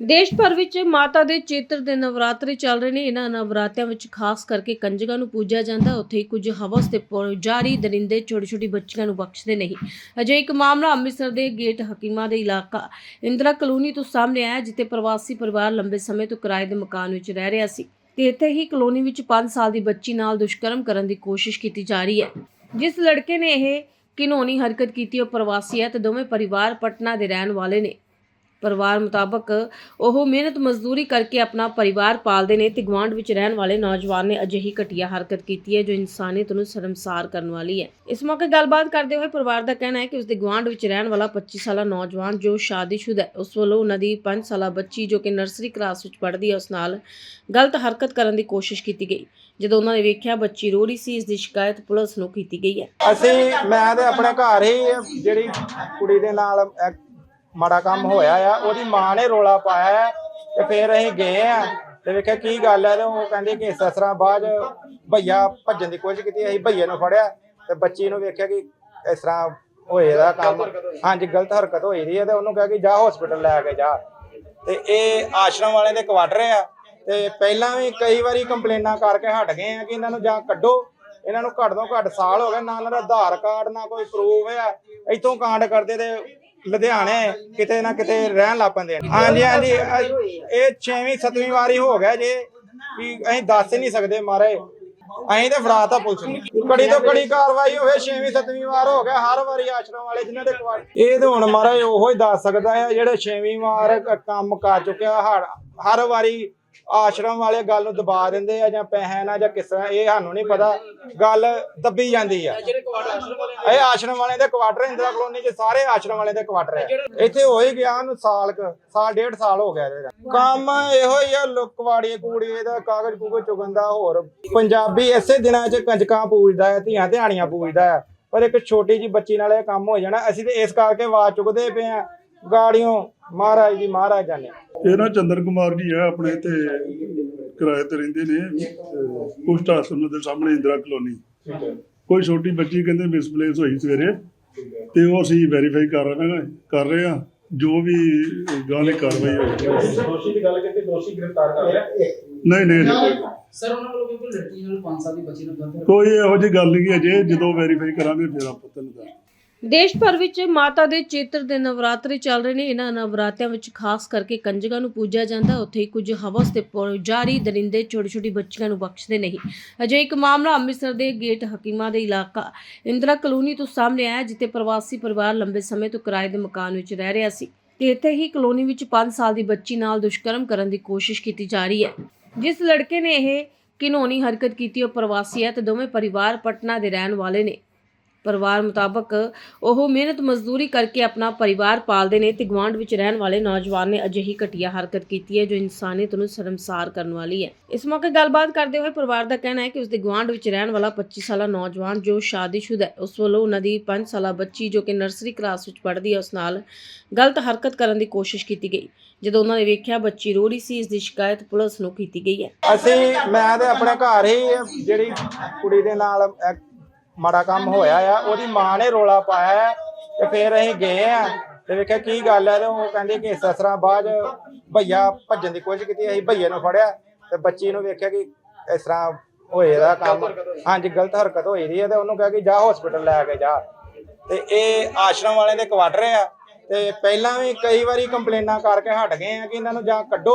ਦੇਸ਼ ਭਰ ਵਿੱਚ ਮਾਤਾ ਦੇ ਚੇਤਰ ਦੇ ਨਵਰਾਤਰੇ ਚੱਲ ਰਹੇ ਨੇ। ਇਹਨਾਂ ਨਵਰਾਤਿਆਂ ਵਿੱਚ ਖਾਸ ਕਰਕੇ ਕੰਜਕਾਂ ਨੂੰ ਪੂਜਿਆ ਜਾਂਦਾ। ਉੱਥੇ ਹੀ ਕੁਝ ਹਵਸ ਤੇ ਪੁਜਾਰੀ ਦਰਿੰਦੇ ਛੋਟੀ ਛੋਟੀ ਬੱਚੀਆਂ ਨੂੰ ਬਖਸ਼ਦੇ ਨਹੀਂ ਅਜੇ ਇੱਕ ਮਾਮਲਾ ਅੰਮ੍ਰਿਤਸਰ ਦੇ ਗੇਟ ਹਕੀਮਾ ਦੇ ਇਲਾਕਾ ਇੰਦਰਾ ਕਲੋਨੀ ਤੋਂ ਸਾਹਮਣੇ ਆਇਆ, ਜਿੱਥੇ ਪ੍ਰਵਾਸੀ ਪਰਿਵਾਰ ਲੰਬੇ ਸਮੇਂ ਤੋਂ ਕਿਰਾਏ ਦੇ ਮਕਾਨ ਵਿੱਚ ਰਹਿ ਰਿਹਾ ਸੀ ਤੇ ਇੱਥੇ ਹੀ ਕਲੋਨੀ ਵਿੱਚ 5 ਸਾਲ ਦੀ ਬੱਚੀ ਨਾਲ ਦੁਸ਼ਕਰਮ ਕਰਨ ਦੀ ਕੋਸ਼ਿਸ਼ ਕੀਤੀ ਜਾ ਰਹੀ ਹੈ। ਜਿਸ ਲੜਕੇ ਨੇ ਇਹ ਕਿਨੋਨੀ ਹਰਕਤ ਕੀਤੀ, ਉਹ ਪ੍ਰਵਾਸੀ ਹੈ ਤੇ ਦੋਵੇਂ ਪਰਿਵਾਰ ਪਟਨਾ ਦੇ ਰਹਿਣ ਵਾਲੇ ਨੇ। ਪਰਿਵਾਰ ਮੁਤਾਬਕ ਉਹ ਮਿਹਨਤ ਮਜ਼ਦੂਰੀ ਕਰਕੇ ਆਪਣਾ ਪਰਿਵਾਰ ਪਾਲਦੇ ਨੇ ਤੇ ਗੁਆਂਢ ਵਿੱਚ ਰਹਿਣ ਵਾਲੇ ਨੌਜਵਾਨ ਨੇ ਅਜਿਹੀ ਘਟੀਆ ਹਰਕਤ ਕੀਤੀ ਹੈ ਜੋ ਇਨਸਾਨੀਅਤ ਨੂੰ ਸ਼ਰਮਸਾਰ ਕਰਨ ਵਾਲੀ ਹੈ। ਇਸ ਮੌਕੇ ਗੱਲਬਾਤ ਕਰਦੇ ਹੋਏ ਪਰਿਵਾਰ ਦਾ ਕਹਿਣਾ ਹੈ ਕਿ ਉਸਦੇ ਗੁਆਂਢ ਵਿੱਚ ਰਹਿਣ ਵਾਲਾ 25 ਸਾਲਾ ਨੌਜਵਾਨ ਜੋ ਸ਼ਾਦੀशुदा ਹੈ, ਉਸ ਵੱਲੋਂ ਉਹਨਾਂ ਦੀ 5 ਸਾਲਾ ਬੱਚੀ ਜੋ ਕਿ ਨਰਸਰੀ ਕਲਾਸ ਵਿੱਚ ਪੜ੍ਹਦੀ ਹੈ, ਉਸ ਨਾਲ ਗਲਤ ਹਰਕਤ ਕਰਨ ਦੀ ਕੋਸ਼ਿਸ਼ ਕੀਤੀ ਗਈ। ਜਦੋਂ ਉਹਨਾਂ ਨੇ ਵੇਖਿਆ ਬੱਚੀ ਰੋ ਰਹੀ ਸੀ, ਇਸ ਦੀ ਸ਼ਿਕਾਇਤ ਪੁਲਿਸ ਨੂੰ ਕੀਤੀ ਗਈ ਹੈ। ਅਸੀਂ, ਮੈਂ ਤੇ ਆਪਣੇ ਘਰ ਹੀ ਜਿਹੜੀ ਕੁੜੀ ਦੇ ਨਾਲ ਮਾੜਾ ਕੰਮ ਹੋਇਆ ਆ ਉਹਦੀ ਮਾਂ ਨੇ ਰੋਲਾ ਪਾਇਆ ਤੇ ਫਿਰ ਅਸੀਂ ਗਏ ਆ ਤੇ ਵੇਖਿਆ ਕੀ ਗੱਲ ਹੈ ਤੇ ਉਹ ਕਹਿੰਦੇ ਕਿ ਇਸ ਤਰ੍ਹਾਂ ਬਾਅਦ ਭਈਆ ਭੱਜਣ ਦੀ ਕੋਸ਼ਿਸ਼ ਕੀਤੀ ਅਸੀਂ ਭਈਏ ਨੂੰ ਫੜਿਆ ਤੇ ਬੱਚੀ ਨੂੰ ਵੇਖਿਆ ਕਿ ਇਸ ਤਰ੍ਹਾਂ ਹੋਏ ਦਾ ਕੰਮ। ਹਾਂਜੀ ਗਲਤ ਹਰਕਤ ਹੋਈ ਦੀ ਹੈ ਤੇ ਉਹਨੂੰ ਕਿਹਾ ਕਿ ਜਾ ਹਸਪੀਟਲ ਲੈ ਕੇ ਜਾ। ਤੇ ਇਹ ਆਸ਼ਰਮ ਵਾਲਿਆਂ ਦੇ ਕੁਆਟਰ ਆ ਤੇ ਪਹਿਲਾਂ ਵੀ ਕਈ ਵਾਰੀ ਕੰਪਲੇਨਾਂ ਕਰਕੇ ਹਟ ਗਏ ਆ ਕਿ ਇਹਨਾਂ ਨੂੰ ਜਾਂ ਕੱਢੋ। ਇਹਨਾਂ ਨੂੰ ਘੱਟ ਤੋਂ ਘੱਟ ਸਾਲ ਹੋ ਗਏ ਨਾ ਇਹਨਾਂ ਦਾ ਆਧਾਰ ਕਾਰਡ ਨਾ ਕੋਈ ਪ੍ਰੂਫ ਆ। ਇੱਥੋਂ ਕਾਂਡ ਕਰਦੇ ਤੇ ਲੁਧਿਆਣੇ ਕਿਤੇ ਨਾ ਕਿਤੇ ਰਹਿਣ ਲੱਗ ਪੈਂਦੇ ਆ। ਹਾਂਜੀ ਹਾਂਜੀ ਅ- ਇਹ 6ਵੀਂ 7ਵੀਂ ਵਾਰੀ ਹੋ ਗਿਆ ਜੇ ਕਿ ਅਸੀਂ ਦੱਸ ਹੀ ਨਹੀਂ ਸਕਦੇ ਮਾਰੇ। ਅਸੀਂ ਤੇ ਫੜਾਤਾ ਪੁਲਿਸ ਨੂੰ। ਕੜੀ ਤੋਂ ਕੜੀ ਕਾਰਵਾਈ ਹੋਵੇ 6ਵੀਂ 7ਵੀਂ ਵਾਰ ਹੋ ਗਿਆ, ਹਰ ਵਾਰੀ ਆਸ਼ਰਮ ਵਾਲੇ ਜਿਨ੍ਹਾਂ ਦੇ ਕੁਆਰ- ਇਹ ਤੇ ਹੁਣ ਮਹਾਰਾਜ ਉਹੋ ਹੀ ਦੱਸ ਸਕਦਾ ਹੈ, ਜਿਹੜੇ 6ਵੀਂ ਵਾਰ ਕ- ਕੰਮ ਕਰ ਚੁੱਕਿਆ, ਹਰ ਹਰ ਵਾਰੀ ਆਸ਼ਰਮ ਵਾਲੇ ਗੱਲ ਨੂੰ ਦਬਾ ਦਿੰਦੇ ਆ ਜਾਂ ਪੈਸੇ ਨਾਲ ਜਾਂ ਕਿਸ ਤਰ੍ਹਾਂ ਇਹ ਸਾਨੂੰ ਨਹੀਂ ਪਤਾ। ਗੱਲ ਦੱਬੀ ਜਾਂਦੀ ਆ। ਇਹ ਆਸ਼ਰਮ ਵਾਲਿਆਂ ਦੇ ਕੁਆਟਰ ਇੰਦਰਾ ਕਲੋਨੀ ਚ ਸਾਰੇ ਆਸ਼ਰਮ ਵਾਲਿਆਂ ਦੇ ਕੁਆਟਰ ਆ। ਇੱਥੇ ਹੋ ਹੀ ਗਿਆ ਉਹਨੂੰ ਸਾਲ ਕੁ ਸਾਲ ਡੇਢ ਸਾਲ ਹੋ ਗਿਆ ਇਹਦੇ। ਕੰਮ ਇਹੋ ਹੀ ਆ ਲੁਕਵਾੜੀ ਕੂੜੀਏ ਦਾ ਕਾਗਜ਼ ਕੂਗਜ਼ ਚੁਗਣ ਦਾ ਹੋਰ ਪੰਜਾਬੀ ਇਸੇ ਦਿਨਾਂ ਚ ਕੰਜਕਾਂ ਪੂਜਦਾ ਹੈ ਧੀਆਂ ਧਿਆਣੀਆਂ ਪੂਜਦਾ ਹੈ। ਪਰ ਇੱਕ ਛੋਟੀ ਜੀ ਬੱਚੀ ਨਾਲ ਇਹ ਕੰਮ ਹੋ ਜਾਣਾ। ਅਸੀਂ ਤੇ ਇਸ ਕਰਕੇ ਆਵਾਜ਼ ਚੁੱਕਦੇ ਪਏ ਆ। ਗਾੜੀਆਂ ਮਹਾਰਾਜ ਜੀ ਮਹਾਰਾਜ ਜਾਨੇ ਇਹ ਨਾ ਚੰਦਰ ਕੁਮਾਰ ਜੀ ਆ ਆਪਣੇ ਤੇ ਕਿਰਾਏ ਤੇ ਰਹਿੰਦੇ ਨੇ ਕੁਸ਼ਟ ਆਸਰਮ ਦੇ ਸਾਹਮਣੇ ਇੰਦਰਾ ਕਲੋਨੀ। ਕੋਈ ਛੋਟੀ ਬੱਚੀ ਕਹਿੰਦੇ ਮਿਸਪਲੇਸ ਹੋਈ ਸਵੇਰੇ ਤੇ ਉਹ ਅਸੀਂ ਵੈਰੀਫਾਈ ਕਰ ਰਹੇ ਹਾਂ ਕਰ ਰਹੇ ਹਾਂ ਜੋ ਵੀ ਗਾਲੀ ਕਾਰਵਾਈ ਹੋਈ। ਦੋਸ਼ੀ ਦੀ ਗੱਲ ਕੀਤੀ ਦੋਸ਼ੀ ਗ੍ਰਿਫਤਾਰ ਕਰ ਲਿਆ? ਨਹੀਂ ਨਹੀਂ ਸਰ ਉਹਨਾਂ ਵੱਲੋਂ ਬਿਲਕੁਲ ਲੜਕੀ ਨਾਲ 5 ਸਾਲ ਦੀ ਬੱਚੀ ਨੂੰ ਕੋਈ ਇਹੋ ਜਿਹੀ ਗੱਲ ਨਹੀਂ ਅਜੇ ਜਦੋਂ ਵੈਰੀਫਾਈ ਕਰਾਂਗੇ ਫਿਰ ਆਪਾਂ ਤੁਹਾਨੂੰ ਦੱਸ ਦੇਸ਼ ਭਰ ਵਿੱਚ ਮਾਤਾ ਦੇ ਚੇਤਰ ਦੇ ਨਵਰਾਤਰੇ ਚੱਲ ਰਹੇ ਨੇ। ਇਹਨਾਂ ਨਵਰਾਤਿਆਂ ਵਿੱਚ ਖਾਸ ਕਰਕੇ ਕੰਜਕਾਂ ਨੂੰ ਪੂਜਿਆ ਜਾਂਦਾ। ਉੱਥੇ ਹੀ ਕੁਝ ਹਵਸ ਤੇ ਪੁਜਾਰੀ ਦਰਿੰਦੇ ਛੋਟੀ ਛੋਟੀ ਬੱਚੀਆਂ ਨੂੰ ਬਖਸ਼ਦੇ ਨਹੀਂ ਅਜੇ ਇੱਕ ਮਾਮਲਾ ਅੰਮ੍ਰਿਤਸਰ ਦੇ ਗੇਟ ਹਕੀਮਾ ਦੇ ਇਲਾਕਾ ਇੰਦਰਾ ਕਲੋਨੀ ਤੋਂ ਸਾਹਮਣੇ ਆਇਆ, ਜਿੱਥੇ ਪ੍ਰਵਾਸੀ ਪਰਿਵਾਰ ਲੰਬੇ ਸਮੇਂ ਤੋਂ ਕਿਰਾਏ ਦੇ ਮਕਾਨ ਵਿੱਚ ਰਹਿ ਰਿਹਾ ਸੀ ਤੇ ਇੱਥੇ ਹੀ ਕਲੋਨੀ ਵਿੱਚ 5 ਸਾਲ ਦੀ ਬੱਚੀ ਨਾਲ ਦੁਸ਼ਕਰਮ ਕਰਨ ਦੀ ਕੋਸ਼ਿਸ਼ ਕੀਤੀ ਜਾ ਰਹੀ ਹੈ। ਜਿਸ ਲੜਕੇ ਨੇ ਇਹ ਕਿਨੋਨੀ ਹਰਕਤ ਕੀਤੀ, ਉਹ ਪ੍ਰਵਾਸੀ ਹੈ ਤੇ ਦੋਵੇਂ ਪਰਿਵਾਰ ਪਟਨਾ ਦੇ ਰਹਿਣ ਵਾਲੇ ਨੇ। ਪਰਿਵਾਰ ਮੁਤਾਬਕ ਉਹ ਮਿਹਨਤ ਮਜ਼ਦੂਰੀ ਕਰਕੇ ਆਪਣਾ ਪਰਿਵਾਰ ਪਾਲਦੇ ਨੇ ਤੇ ਗੁਆਂਢ ਵਿੱਚ ਰਹਿਣ ਵਾਲੇ ਨੌਜਵਾਨ ਨੇ ਅਜਿਹੀ ਘਟੀਆ ਹਰਕਤ ਕੀਤੀ ਹੈ ਜੋ ਇਨਸਾਨੀਅਤ ਨੂੰ ਸ਼ਰਮਸਾਰ ਕਰਨ ਵਾਲੀ ਹੈ। ਇਸ ਮੌਕੇ ਗੱਲਬਾਤ ਕਰਦੇ ਹੋਏ ਪਰਿਵਾਰ ਦਾ ਕਹਿਣਾ ਹੈ ਕਿ ਉਸਦੇ ਗੁਆਂਢ ਵਿੱਚ ਰਹਿਣ ਵਾਲਾ 25 ਸਾਲਾ ਨੌਜਵਾਨ ਜੋ ਸ਼ਾਦੀशुदा ਹੈ, ਉਸ ਵੱਲੋਂ ਉਹਨਾਂ ਦੀ 5 ਸਾਲਾ ਬੱਚੀ ਜੋ ਕਿ ਨਰਸਰੀ ਕਲਾਸ ਵਿੱਚ ਪੜ੍ਹਦੀ ਹੈ, ਉਸ ਨਾਲ ਗਲਤ ਹਰਕਤ ਕਰਨ ਦੀ ਕੋਸ਼ਿਸ਼ ਕੀਤੀ ਗਈ। ਜਦੋਂ ਉਹਨਾਂ ਨੇ ਵੇਖਿਆ ਬੱਚੀ ਰੋ ਰਹੀ ਸੀ, ਇਸ ਦੀ ਸ਼ਿਕਾਇਤ ਪੁਲਿਸ ਨੂੰ ਕੀਤੀ ਗਈ ਹੈ। ਅਸੀਂ, ਮੈਂ ਤੇ ਆਪਣੇ ਘਰ ਹੀ ਜਿਹੜੀ ਕੁੜੀ ਦੇ ਨਾਲ ਇਹ ਮਾੜਾ ਕੰਮ ਹੋਇਆ ਆ ਉਹਦੀ ਮਾਂ ਨੇ ਰੋਲਾ ਪਾਇਆ ਤੇ ਫਿਰ ਅਸੀਂ ਗਏ ਆ ਤੇ ਵੇਖਿਆ ਕੀ ਗੱਲ ਹੈ ਤੇ ਉਹ ਕਹਿੰਦੇ ਕਿ ਤਰ੍ਹਾਂ ਬਾਅਦ ਭਈਆ ਭੱਜਣ ਦੀ ਕੋਸ਼ਿਸ਼ ਕੀਤੀ ਅਸੀਂ ਭਈਏ ਨੂੰ ਫੜਿਆ ਤੇ ਬੱਚੀ ਨੂੰ ਵੇਖਿਆ ਕਿ ਇਸ ਤਰ੍ਹਾਂ ਹੋਏ ਦਾ ਕੰਮ। ਹਾਂਜੀ ਗਲਤ ਹਰਕਤ ਹੋਈ ਦੀ ਹੈ ਤੇ ਉਹਨੂੰ ਕਿਹਾ ਕਿ ਜਾ ਹਸਪੀਟਲ ਲੈ ਕੇ ਜਾ। ਤੇ ਇਹ ਆਸ਼ਰਮ ਵਾਲਿਆਂ ਦੇ ਕੁਆਟਰ ਆ ਤੇ ਪਹਿਲਾਂ ਵੀ ਕਈ ਵਾਰੀ ਕੰਪਲੇਨਾਂ ਕਰਕੇ ਹਟ ਗਏ ਆ ਕਿ ਇਹਨਾਂ ਨੂੰ ਜਾਂ ਕੱਢੋ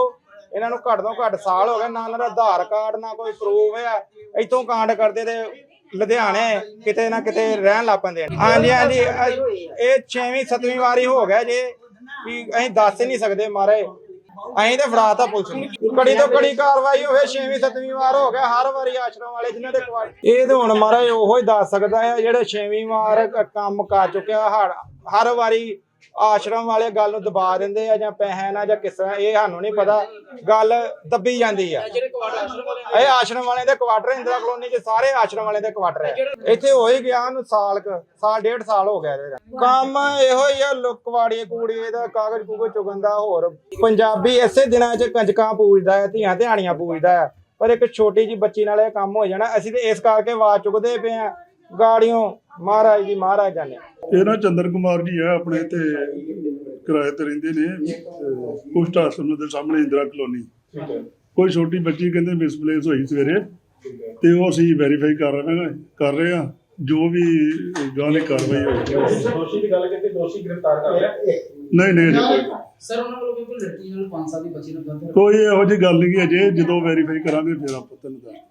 ਇਹਨਾਂ ਨੂੰ ਘੱਟ ਤੋਂ ਘੱਟ ਸਾਲ ਹੋ ਗਏ ਨਾ ਇਹਨਾਂ ਦਾ ਆਧਾਰ ਕਾਰਡ ਨਾ ਕੋਈ ਪ੍ਰੂਫ ਆ ਇੱਥੋਂ ਕਾਂਡ ਕਰਦੇ ਤੇ ਲੁਧਿਆਣੇ ਕਿਤੇ ਨਾ ਕਿਤੇ ਰਹਿਣ ਲੱਗ ਪੈਂਦੇ ਆ ਹਾਂਜੀ ਹਾਂਜੀ ਇਹ 6ਵੀਂ 7ਵੀਂ ਵਾਰੀ ਹੋ ਗਿਆ ਜੇ ਕਿ ਅਸੀਂ ਦੱਸ ਨਹੀਂ ਸਕਦੇ ਮਾਰੇ। ਅਸੀਂ ਤੇ ਫੜਾਤਾ ਪੁਲਿਸ ਨੂੰ। ਕੜੀ ਤੋਂ ਕੜੀ ਕਾਰਵਾਈ ਹੋਵੇ 6ਵੀਂ 7ਵੀਂ ਵਾਰ ਹੋ ਗਿਆ, ਹਰ ਵਾਰੀ ਆਸ਼ਰਮ ਵਾਲੇ ਜਿਨ੍ਹਾਂ ਦੇ ਇਹ ਤੇ ਹੁਣ ਮਹਾਰਾਜ ਉਹੋ ਹੀ ਦੱਸ ਸਕਦਾ ਹੈ, ਜਿਹੜੇ 6ਵੀਂ ਵਾਰ ਕੰਮ ਕਰ ਚੁੱਕਿਆ, ਹਰ ਹਰ ਵਾਰੀ ਆਸ਼ਰਮ ਵਾਲੇ ਗੱਲ ਨੂੰ ਦਬਾ ਦਿੰਦੇ ਆ ਜਾਂ ਪੈਸੇ ਨਾਲ ਜਾਂ ਕਿਸ ਤਰ੍ਹਾਂ ਇਹ ਸਾਨੂੰ ਨਹੀਂ ਪਤਾ। ਗੱਲ ਦੱਬੀ ਜਾਂਦੀ ਆ। ਇਹ ਆਸ਼ਰਮ ਵਾਲਿਆਂ ਦੇ ਕੁਆਟਰ ਇੰਦਰਾ ਕਲੋਨੀ ਚ ਸਾਰੇ ਆਸ਼ਰਮ ਵਾਲਿਆਂ ਦੇ ਕੁਆਟਰ ਆ। ਇੱਥੇ ਹੋ ਹੀ ਗਿਆ ਉਹਨੂੰ ਸਾਲ ਕੁ ਸਾਲ ਡੇਢ ਸਾਲ ਹੋ ਗਿਆ ਇਹਦੇ। ਕੰਮ ਇਹੋ ਹੀ ਆ ਲੁਕਵਾੜੀ ਕੂੜੀਏ ਦਾ ਕਾਗਜ਼ ਕੂਗਜ਼ ਚੁਗਣ ਦਾ ਹੋਰ ਪੰਜਾਬੀ ਇਸੇ ਦਿਨਾਂ ਚ ਕੰਜਕਾਂ ਪੂਜਦਾ ਹੈ ਧੀਆਂ ਧਿਆਣੀਆਂ ਪੂਜਦਾ ਹੈ। ਪਰ ਇੱਕ ਛੋਟੀ ਜੀ ਬੱਚੀ ਨਾਲ ਇਹ ਕੰਮ ਹੋ ਜਾਣਾ ਅਸੀਂ ਤੇ ਇਸ ਕਰਕੇ ਆਵਾਜ਼ ਚੁੱਕਦੇ ਪਏ ਆ। ਗਾੜੀਆਂ ਮਹਾਰਾਜ ਜੀ ਮਹਾਰਾਜ ਜਾਨੇ ਇਹ ਨਾ ਚੰਦਰ ਕੁਮਾਰ ਜੀ ਆ ਆਪਣੇ ਤੇ ਕਿਰਾਏ ਤੇ ਰਹਿੰਦੇ ਨੇ ਅਹ, ਕੁਸ਼ਟ ਆਸਰਮ ਦੇ ਸਾਹਮਣੇ ਇੰਦਰਾ ਕਲੋਨੀ। ਠੀਕ ਹੈ। ਕੋਈ ਛੋਟੀ ਬੱਚੀ ਕਹਿੰਦੇ ਮਿਸਪਲੇਸ ਹੋਈ ਸਵੇਰੇ ਤੇ ਉਹ ਅਸੀਂ ਵੈਰੀਫਾਈ ਕਰ ਰਹੇ ਹਾਂ ਕਰ ਰਹੇ ਹਾਂ। ਜੋ ਵੀ ਗਾਲੀ ਕਾਰਵਾਈ ਹੋਈ। ਦੋਸ਼ੀ ਦੀ ਗੱਲ ਕੀਤੀ ਦੋਸ਼ੀ ਗ੍ਰਿਫਤਾਰ ਕਰ ਲਿਆ। ਨਹੀਂ ਨਹੀਂ ਕੋਈ ਸਰ ਉਹਨਾਂ ਵੱਲੋਂ ਬਿਲਕੁਲ ਲੜਕੀ ਨਾਲ 5 ਸਾਲ ਦੀ ਬੱਚੀ ਗਲਤ ਕੋਈ ਇਹੋ ਜਿਹੀ ਗੱਲ ਨਹੀਂ ਅਜੇ ਜਦੋਂ ਵੈਰੀਫਾਈ ਕਰਾਂਗੇ ਫਿਰ ਆਪਾਂ ਤੁਹਾਨੂੰ ਦੱਸ